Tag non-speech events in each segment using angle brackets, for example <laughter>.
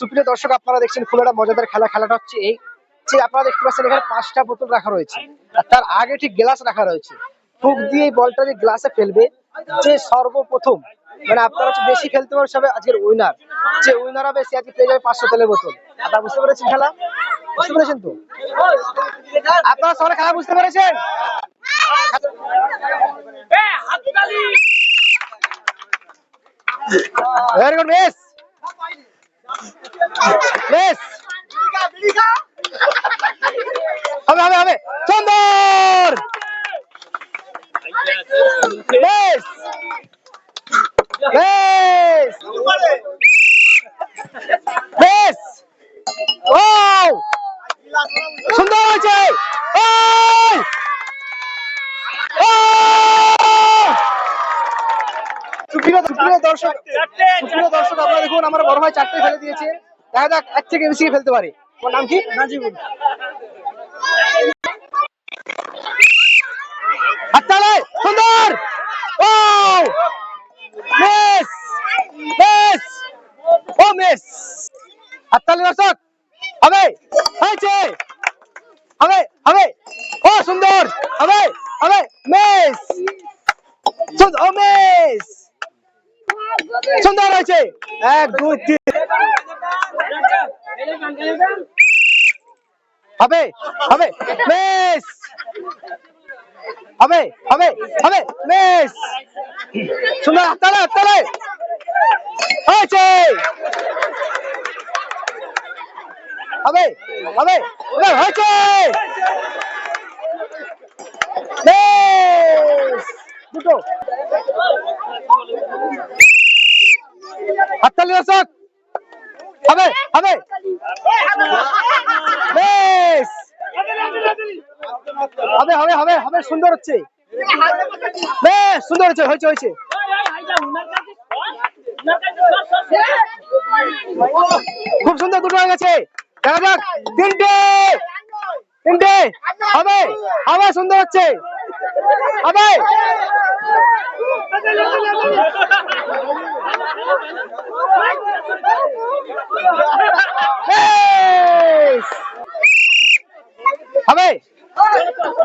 সুপ্রিয় দর্শক, আপনারা দেখছেন খুব একটা মজাদার খেলা। খেলাটা হচ্ছে এই যে আপনারা দেখতে পাচ্ছেন, এখানে পাঁচটা বোতল রাখা রয়েছে। তার আগে ঠিক গ্লাস রাখা রয়েছে। ফুক দিয়ে বলটা যে গ্লাসে ফেলবে, যে সর্বপ্রথম মানে আপনারা হচ্ছে বেশি খেলতে পারবে সবে আজকের উইনার যে উইনার হবে, সে আজকে পেয়ে যাবে পাঁচশো তেলের বোতল। আপনারা বুঝতে পেরেছেন খেলা? বুঝতে পেরেছেন তো? আপনারা সবাই খেলা বুঝতে পেরেছেন? ভেরি গুড মিস মিস হবে হবে হবে সুন্দর বেশ বেশ বেশ ও সুন্দর হয়েছে ওই! ও! সুপ্রিয় দর্শক সুপ্রিয় দর্শক আপনারা দেখুন আমার বড় ভাই চারটে ফেলে দিয়েছে। দেখা যাক এক থেকে বেশি ফেলতে পারে। তোমার নাম কি? নাজিবুল। হাততালি সুন্দর! ও মিস মিস ও মিস। হাততালি দর্শক হবে হয়েছে। হবে হবে ও সুন্দর। হবে হবে মিস। সুন্দর ও মিস। সুন্দর হয়েছে। এক, দুই, তিন। হবে হবে। মিস। হবে হবে হবে। মিস। সুন্দর, হাততালে হাততালে। হয়েছে। হবে হবে। হবে হয়েছে। দুটো। হাততালি বেশ। সুন্দর হচ্ছে। বেশ, সুন্দর হচ্ছে, হয়েছে হয়েছে। খুব সুন্দর দুটো হয়ে গেছে। দেখা যাক, তিনটে। তিনটে। হবে হবে, সুন্দর হচ্ছে।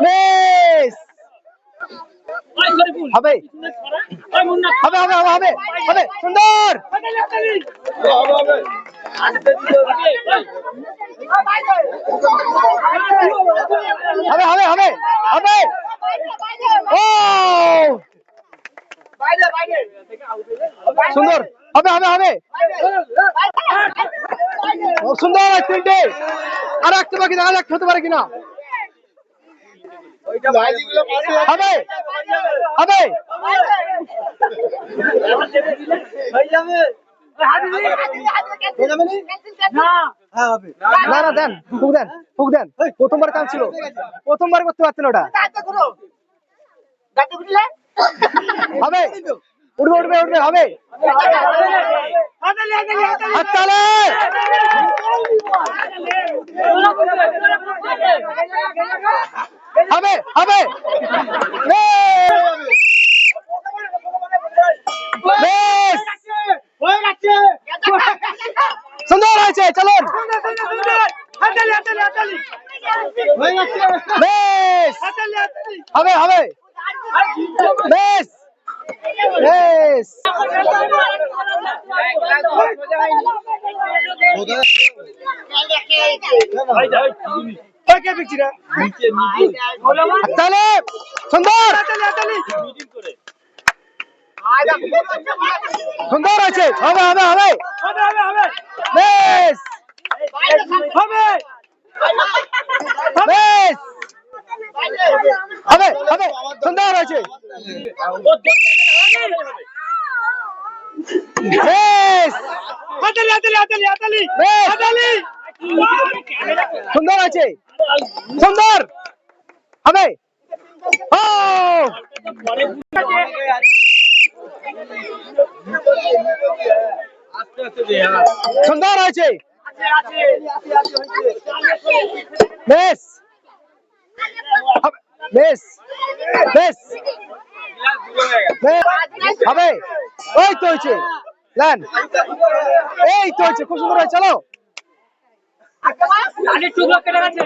বেশ হবে হবে হবে হবে হবে হবে সুন্দর হবে হবে হবে হবে সুন্দর। হবে হবে হবে। সুন্দর তিনটে। আর একটা বাকি দেখা যাক হতে পারে কিনা? হবে হবে। না না দেন ফুক দেন ফুক দেন প্রথমবার কাম ছিল প্রথমবার করতে পারতেন ওটা হবে উঠবে উঠবে উঠবে হবে হবে হবে বেশ সুন্দর হয়েছে চলুন বেশ হবে। হবে বেশ। বেশ সুন্দর। সুন্দর হয়েছে। হবে হবে হবে। বেশ। বেশ। হবে হবে বেশ। বেশ। সুন্দর আছে সুন্দর। হবে। ও। সুন্দর হয়েছে। বেশ। বেশ বেশ বেশ। হবে ওই হয়েছে লেন এই হচ্ছে খুব সুন্দর চলো টুকরো কেটে গেছে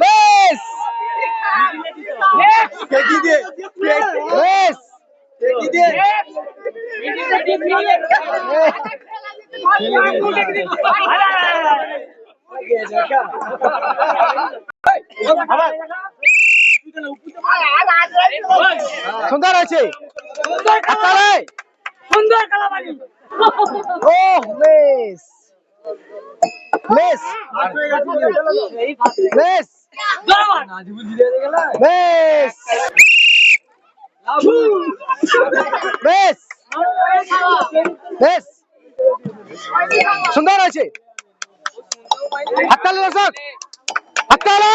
বেশ থাক থাক বেশ ইয়া সাবধান করো সুন্দর তাহলে সুন্দর বেশ বেশ বেশ বেশ বেশ বেশ সুন্দর আছে হাততালি দর্শক। হাততালি।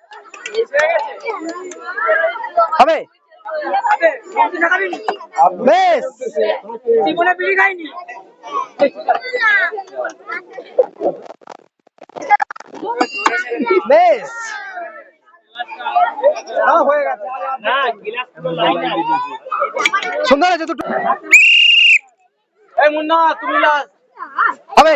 হবে? বেশ। জীবনে বিড়ি খাইনি। বেশ। আছে সুন্দর আছে দুটো। মুন্না তুমি হবে।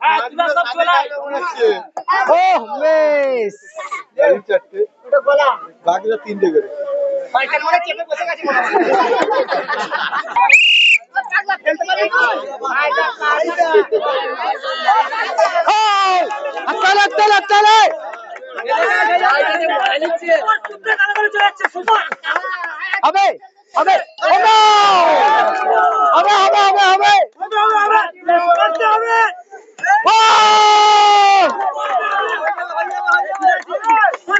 হ্যাঁ চলে আয়। ও বেশ বাকিটা তিনটে করে চলে সুপার হবে হবে হবে হবে হবে হবে হবে!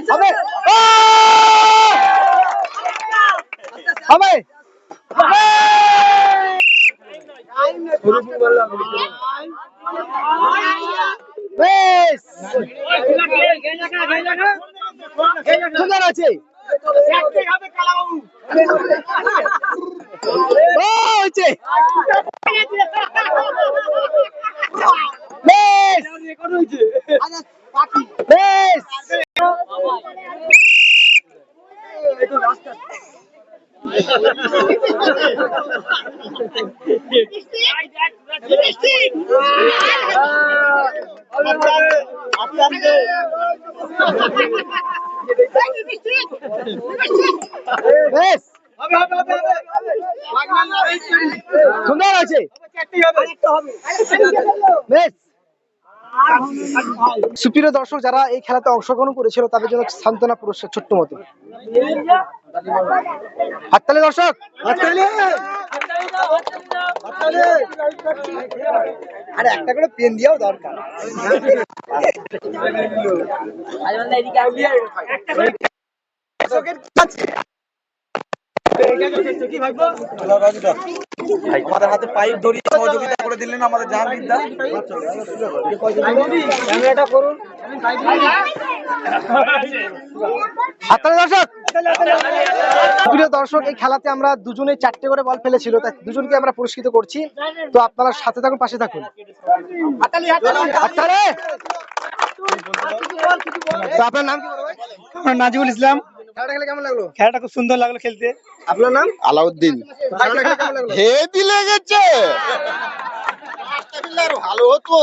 হবে! হবে হবে বেশ সুন্দর আছে ও হয়েছে বেশ বেশ বেশ সুন্দর আছে বেশ সুপ্রিয় দর্শক যারা এই খেলাতে অংশগ্রহণ করেছিল তাদের জন্য সান্ত্বনা পুরস্কার ছোট্ট মতো। হাততালি দর্শক! হাততালি! আরে একটা করে পেন দিয়াও দরকার। আমাদের হাতে পাইপ ধরিয়ে সহযোগিতা করে দিলেন আমাদের জাহান বিদ্যা ক্যামেরাটা করুন দর্শক প্রিয় দর্শক এই খেলাতে আমরা দুজনে চারটে করে বল ফেলেছিল তাই দুজনকে আমরা পুরস্কৃত করছি। তো আপনারা সাথে থাকুন পাশে থাকুন। তো আপনার নাম কি নাজিবুল ইসলাম। খেলাটা খেলে কেমন লাগল? খেলাটা খুব সুন্দর লাগল খেলতে। আপনার নাম? আলাউদ্দিন। হেভি লেগেছে <laughs> ভালো হতো।